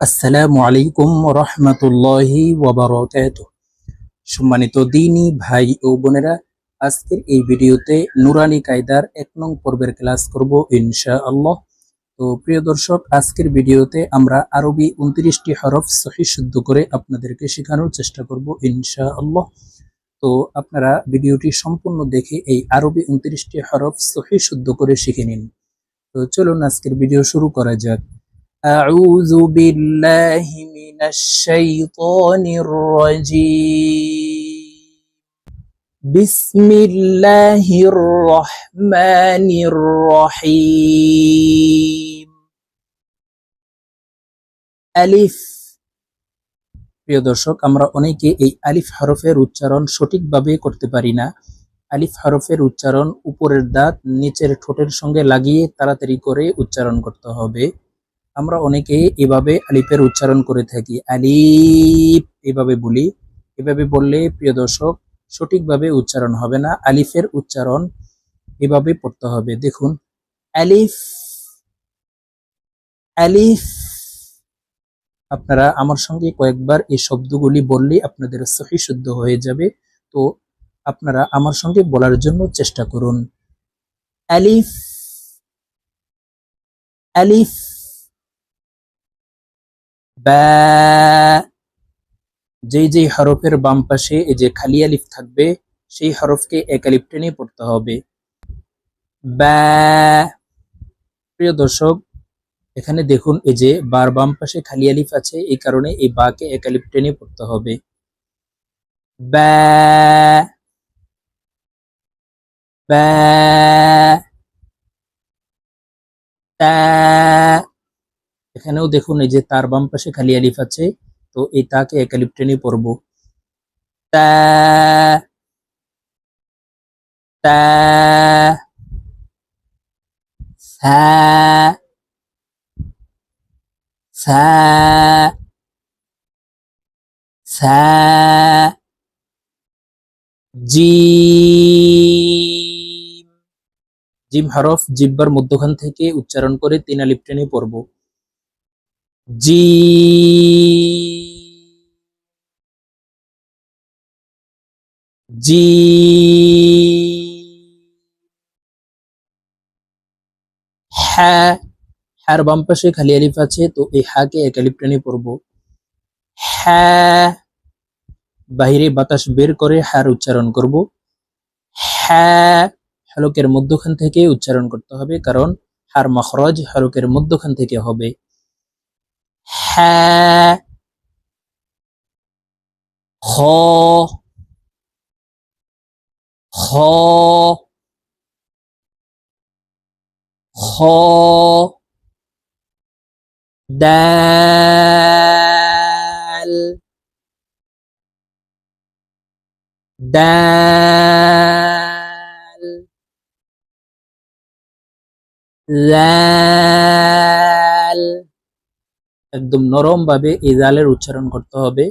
আসসালামু আলাইকুম রহমতুল্লাহি সম্মানিত দিনী ভাই ও বোনেরা, আজকের এই ভিডিওতে নুরানি কায়দার এক নং পর্বের ক্লাস করব ইনশা আল্লাহ তো প্রিয় দর্শক, আজকের ভিডিওতে আমরা আরবি উনত্রিশটি হরফ সহি শুদ্ধ করে আপনাদেরকে শেখানোর চেষ্টা করব ইনশা আল্লাহ তো আপনারা ভিডিওটি সম্পূর্ণ দেখে এই আরবি উনত্রিশটি হরফ সহি শুদ্ধ করে শিখে নিন। তো চলুন আজকের ভিডিও শুরু করা যাক। أعوذ بالله من الشيطان الرجيم بسم الله الرحمن الرحيم আলিফ প্রিয় দর্শক আমরা অনেকে এই আলিফ হরফের উচ্চারণ সঠিকভাবে করতে পারি না আলিফ হরফের উচ্চারণ উপরের দাঁত নিচের ঠোঁটের সঙ্গে লাগিয়ে তাড়াতাড়ি করে উচ্চারণ করতে হবে আমরা অনেকে এভাবে আলিফের উচ্চারণ করে থাকি। আলিফ এভাবে বলি। এভাবে বললে, প্রিয় দর্শক, সঠিকভাবে উচ্চারণ হবে না। আলিফের উচ্চারণ এভাবে পড়তে হবে। দেখুন, আলিফ আলিফ। আপনারা আমার সঙ্গে কয়েকবার এই শব্দগুলি বললে আপনাদের সহি শুদ্ধ হয়ে যাবে। তো আপনারা আমার সঙ্গে বলার জন্য চেষ্টা করুন। আলিফ আলিফ। বা যেই যেই হরফের বাম পাশে এই যে খালি আলিফ থাকবে, সেই হরফকে এক আলিফ টেনে পড়তে হবে। বা প্রিয় দর্শক, এখানে দেখুন এই যে বার বাম পাশে খালি আলিফ আছে, এই কারণে এই বাকে এক আলিফ টেনে পড়তে হবে। ব্যা ব্যা তা এখানেও দেখুন, এই যে তার বাম পাশে খালি আলিফ আছে, তো এই তাকে এক আলিফ টেনে পড়ব। তা তা, সা সা সা জিম জিম হরফ জিব্বার মধ্যখান থেকে উচ্চারণ করে তিন আলিফ টেনে পড়ব। জি। জি। হ্যাঁ হ্যার বাম পাশে খালি আলিফ আছে, তো এই হাকে এক আলিফ হ্যাঁ বাহিরে বাতাস বের করে হ্যার উচ্চারণ করব। হ্যাঁ হলকের মধ্যখান থেকে উচ্চারণ করতে হবে, কারণ হার মখরজ হলকের মধ্যখান থেকে হবে। خو خو خو دال دال ذال একদম নরম ভাবে এই জালের উচ্চারণ করতে হবে।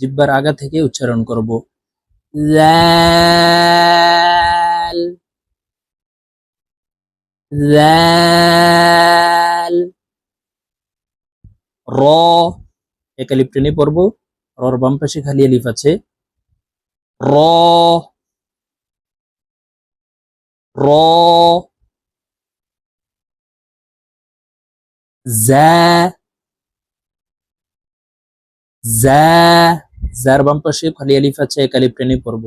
জিব্বার আগা থেকে উচ্চারণ করব। লাল লাল র। টেনে পড়ব। রর বাম পাশে খালি আলিফ আছে। র। র। জা। জা জার বাম পাশে খালি আলিফ আছে, এক আলিফ টেনে পড়ব।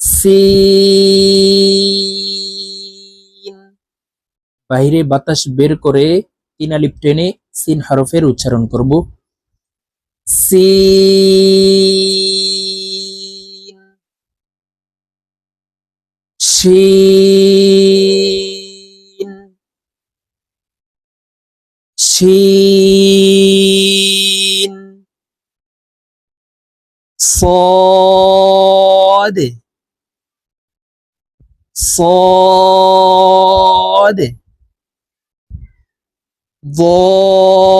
সিন। বাইরে বাতাস বের করে তিন আলিফ টেনে সিন হরফের উচ্চারণ করব। সিন। শিন শিন صاد صاد ضاد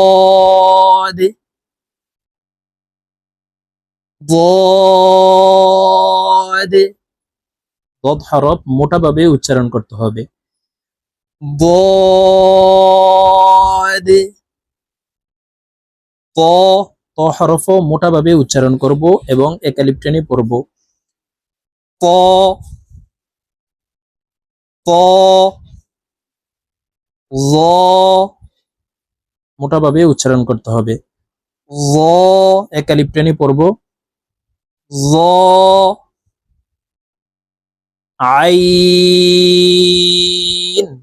ضاد ضد হরফ মোটাভাবে উচ্চারণ করতে হবে ضاد ত ত হরফ মোটাভাবে উচ্চারণ করব এবং একালিপ টেনে পড়ব। ত ত ল মোটাভাবে উচ্চারণ করতে হবে। ল একালিপ টেনে পড়ব। ল আইন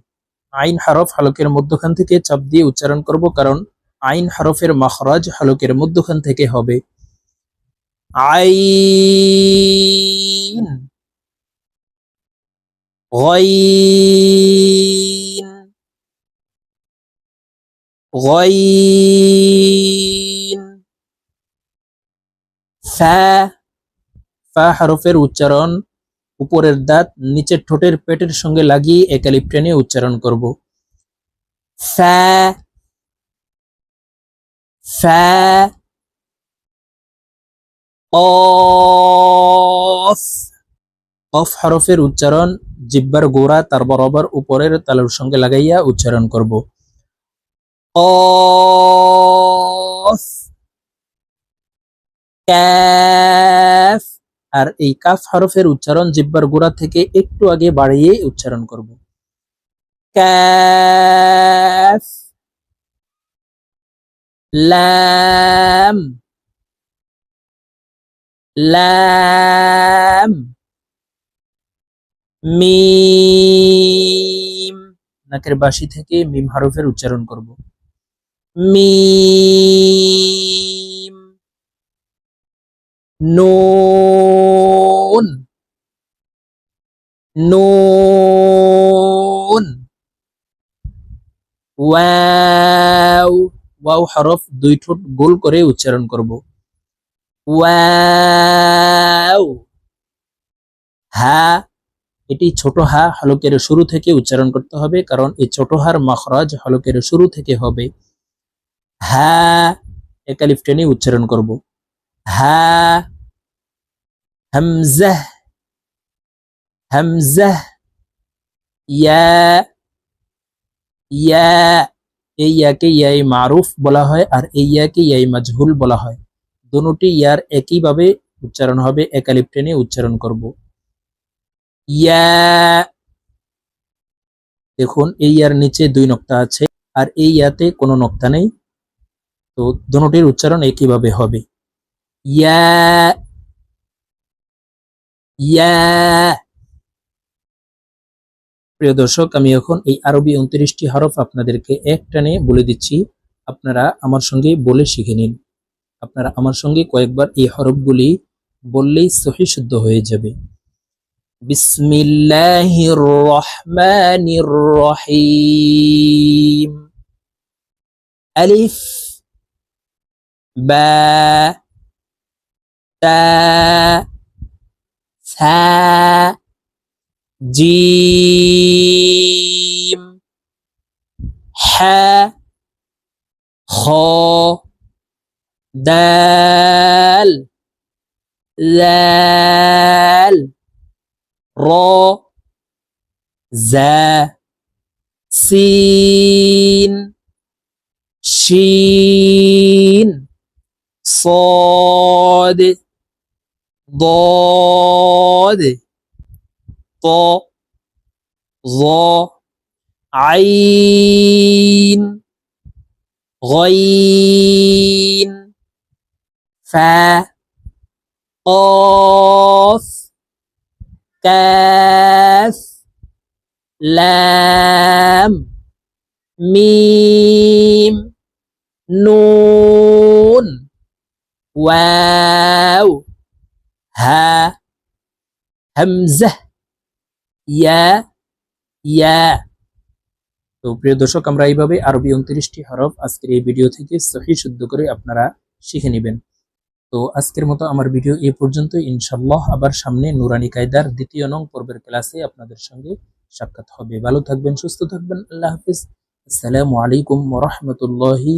আইন হরফ হালকের মধ্যখান থেকে চাপ দিয়ে উচ্চারণ করব কারণ আইন হরফের মাখরাজ হালকের মধ্যখান থেকে হবে আইন غين غين ফা ফা হরফের উচ্চারণ উপরের দাঁত নিচের ঠোঁটের পেটের সঙ্গে লাগিয়ে একালিপ উচ্চারণ করব। ফা ফা। অফ অফ হরফের উচ্চারণ জিব্বার গোড়া তার বরাবর উপরের তালুর সঙ্গে লাগাইয়া উচ্চারণ করব। অফ ক্যাফ আর এই কাফ হরফের উচ্চারণ জিব্বার গোড়া থেকে একটু আগে বাড়িয়ে উচ্চারণ করব। ক্যাফ, লাম লাম, মিম, নাকের বাসি থেকে মিম হরফের উচ্চারণ করব। মিম। নুন নুন ওয়াও ওয়াও হরফ দুই ঠোঁট গোল করে উচ্চারণ করব। ওয়াও হা। এটি ছোট হা হলকের শুরু থেকে উচ্চারণ করতে হবে কারণ এই ছোট হার মখরাজ হলকের শুরু থেকে হবে। হা। একালিফ টেনে উচ্চারণ করব। হা হামজাহ হামজাহ ইয়া ইয়া, এই ইয়াকে ইয়াই মারুফ বলা হয় আর এই ইয়াকে ইয়াই মাজহুল বলা হয়। দুটি ইয়ার একইভাবে উচ্চারণ হবে একালিপ টেনে উচ্চারণ করব। ইয়া, দেখুন, এই ইয়ার নিচে দুই নক্তা আছে আর এই ইয়াতে কোনো নক্তা নেই। তো দুটির উচ্চারণ একইভাবে হবে। ইয়া ইয়া প্রিয় দর্শক, আমি এখন এই আরবি উনত্রিশটি হরফ আপনাদেরকে এক টানে বলে দিচ্ছি। আপনারা আমার সঙ্গে বলে শিখে নিন। আপনারা আমার সঙ্গে কয়েকবার এই হরফগুলি বললেই সহি শুদ্ধ হয়ে যাবে। বিসমিল্লাহির রহমানির রহিম। আলিফ, বা سا جيم ح خ دال لال را زا سين شين صاد ضاد طا ظا عين غين فا قاف كاف لام ميم نون واو হ্যাঁ হ্যামজহ ইয়া ইয়া তো প্রিয় দর্শক, আমরা এইভাবে আরবি উনত্রিশটি হরফ আজকের এই ভিডিও থেকে সহি শুদ্ধ করে আপনারা শিখে নেবেন। তো আজকের মতো আমার ভিডিও এ পর্যন্ত ইনশাল্লাহ আবার সামনে নুরানি কায়দার দ্বিতীয় নং পর্বের ক্লাসে আপনাদের সঙ্গে সাক্ষাৎ হবে। ভালো থাকবেন, সুস্থ থাকবেন। আল্লাহ হাফিজ। আসসালামু আলাইকুম ওরহমতুল্লাহি